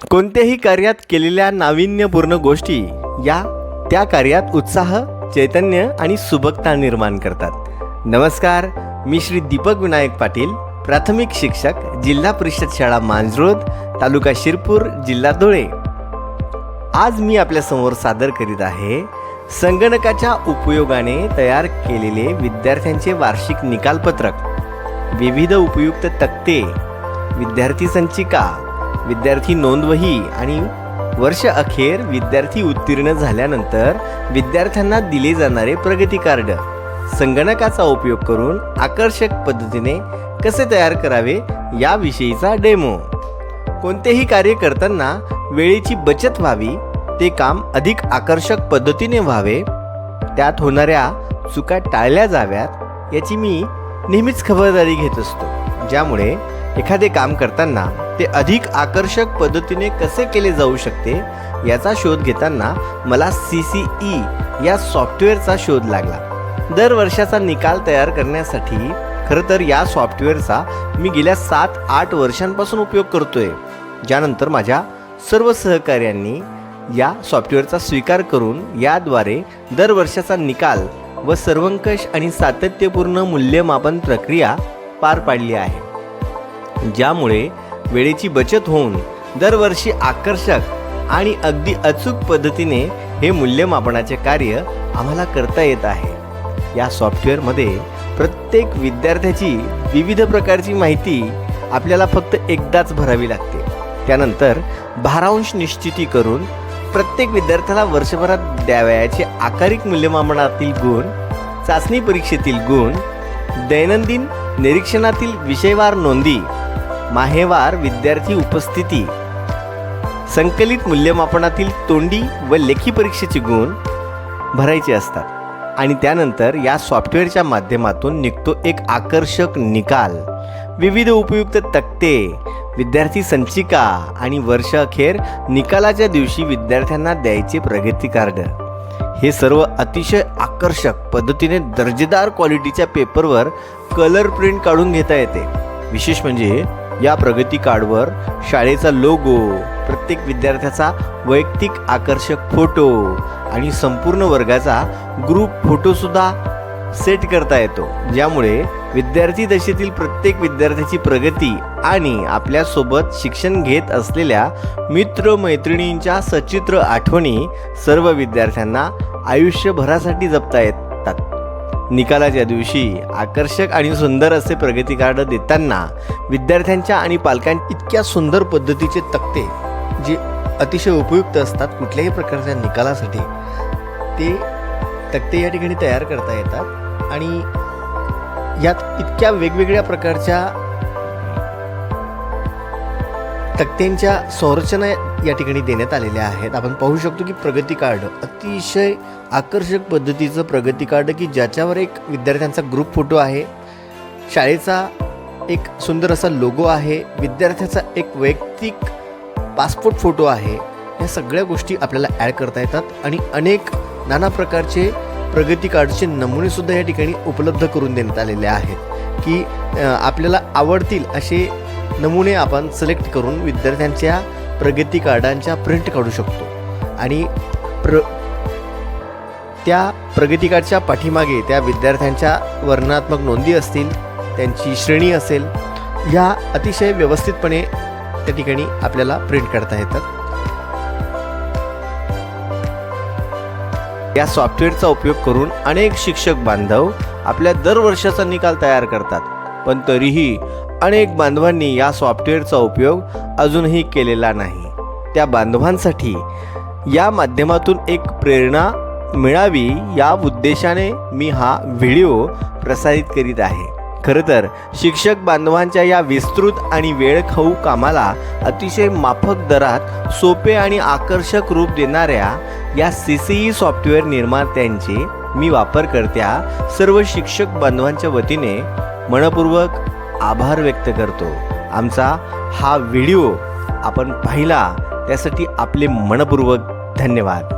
कोणत्याही कार्यात केलेल्या नाविन्यपूर्ण गोष्टी या त्या कार्यात उत्साह चैतन्य आणि सुबकता निर्माण करतात. नमस्कार मी श्री दीपक विनायक पाटील प्राथमिक शिक्षक जिल्हा परिषद शाळा मांजरोद तालुका शिरपूर जिल्हा धुळे. आज मी आपल्यासमोर सादर करीत आहे संगणकाच्या उपयोगाने तयार केलेले विद्यार्थ्यांचे वार्षिक निकालपत्रक. विविध उपयुक्त तक्ते विद्यार्थी संचिका विद्यार्थी नोंदवही आणि वर्ष अखेर विद्यार्थी उत्तीर्ण झाल्यानंतर विद्यार्थ्यांना दिले जाणारे प्रगती कार्ड. संगणकाचा उपयोग करून आकर्षक पद्धतीने कसे तयार करावे याविषयीचा डेमो. कोणतेही कार्य करताना वेळेची बचत व्हावी ते काम अधिक आकर्षक पद्धतीने व्हावे त्यात होणाऱ्या चुका टाळल्या जाव्यात याची मी नेहमीच खबरदारी घेत असतो. ज्यामुळे एखादे काम करताना ते अधिक आकर्षक पद्धतीने कसे केले जाऊ शकते याचा शोध घेताना मला सी सी ई या सॉफ्टवेअरचा शोध लागला. दर वर्षाचा निकाल तयार करण्यासाठी खरं तर या सॉफ्टवेअरचा मी गेल्या सात आठ वर्षांपासून उपयोग करतोय ज्यानंतर माझ्या सर्व सहकार्यांनी या सॉफ्टवेअरचा स्वीकार करून याद्वारे दर वर्षाचा निकाल व सर्वंकष आणि सातत्यपूर्ण मूल्यमापन प्रक्रिया पार पाडली आहे. ज्यामुळे वेळेची बचत होऊन दरवर्षी आकर्षक आणि अगदी अचूक पद्धतीने हे मूल्यमापनाचे कार्य आम्हाला करता येत आहे. या सॉफ्टवेअरमध्ये प्रत्येक विद्यार्थ्याची विविध प्रकारची माहिती आपल्याला फक्त एकदाच भरावी लागते. त्यानंतर भारांश निश्चिती करून प्रत्येक विद्यार्थ्याला वर्षभरात द्यावयाचे आकारिक मूल्यमापनातील गुण चाचणी परीक्षेतील गुण दैनंदिन निरीक्षणातील विषयवार नोंदी माहेवार विद्यार्थी उपस्थिती. संकलित मूल्यमापनातील तोंडी व लेखी परीक्षेचे गुण भरायचे असतात आणि त्यानंतर या सॉफ्टवेअरच्या माध्यमातून निघतो एक आकर्षक निकाल. विविध उपयुक्त तक्ते विद्यार्थी संचिका आणि वर्ष अखेर निकालाच्या दिवशी विद्यार्थ्यांना द्यायचे प्रगती कार्ड. हे सर्व अतिशय आकर्षक पद्धतीने दर्जेदार क्वालिटीच्या पेपरवर कलर प्रिंट काढून घेता येते. विशेष म्हणजे या प्रगती कार्डवर शाळेचा लोगो प्रत्येक विद्यार्थ्याचा वैयक्तिक आकर्षक फोटो आणि संपूर्ण वर्गाचा ग्रुप फोटोसुद्धा सेट करता येतो. ज्यामुळे विद्यार्थी दशेतील प्रत्येक विद्यार्थ्याची प्रगती आणि आपल्यासोबत शिक्षण घेत असलेल्या मित्र मैत्रिणींच्या सचित्र आठवणी सर्व विद्यार्थ्यांना आयुष्यभरासाठी जपता येत निकालाच्या दिवशी आकर्षक आणि सुंदर असे प्रगती कार्ड देताना विद्यार्थ्यांच्या आणि पालकांच्या इतक्या सुंदर पद्धतीचे तक्ते जे अतिशय उपयुक्त असतात कुठल्याही प्रकारच्या निकालासाठी ते तक्ते या ठिकाणी तयार करता येतात. आणि यात इतक्या वेगवेगळ्या प्रकारच्या तक्त्यांच्या संरचना या ठिकाणी देण्यात आलेल्या आहेत. आपण पाहू शकतो की प्रगती कार्ड अतिशय आकर्षक पद्धतीचं प्रगती कार्ड की ज्याच्यावर एक विद्यार्थ्यांचा ग्रुप फोटो आहे. शाळेचा एक सुंदर असा लोगो आहे. विद्यार्थ्याचा एक वैयक्तिक पासपोर्ट फोटो आहे. या सगळ्या गोष्टी आपल्याला ॲड करता येतात आणि अनेक नाना प्रकारचे प्रगती कार्डचे नमुनेसुद्धा या ठिकाणी उपलब्ध करून देण्यात आलेले आहेत. की आपल्याला आवडतील असे नमुने आपण सिलेक्ट करून विद्यार्थ्यांच्या प्रगती कार्डांच्या प्रिंट काढू शकतो. आणि प्र त्या प्रगती कार्डच्या पाठीमागे त्या विद्यार्थ्यांच्या वर्णनात्मक नोंदी असतील त्यांची श्रेणी असेल या अतिशय व्यवस्थितपणे त्या ठिकाणी आपल्याला प्रिंट काढता येतात या सॉफ्टवेअरचा उपयोग करून अनेक शिक्षक बांधव आपल्या दरवर्षाचा निकाल तयार करतात. पण तरीही अनेक बांधवांनी या सॉफ्टवेअरचा उपयोग अजूनही केलेला नाही. त्या बांधवांसाठी या माध्यमातून एक प्रेरणा मिळावी या उद्देशाने मी हा व्हिडिओ प्रसारित करीत आहे. खरं तर शिक्षक बांधवांच्या या विस्तृत आणि वेळखाऊ कामाला अतिशय माफक दरात सोपे आणि आकर्षक रूप देणाऱ्या या सी सी ई सॉफ्टवेअर निर्मात्यांचे मी वापरकर्त्या सर्व शिक्षक बांधवांच्या वतीने मनपूर्वक आभार व्यक्त करतो. आमचा हा व्हिडिओ आपण पाहिला त्यासाठी आपले मनपूर्वक धन्यवाद.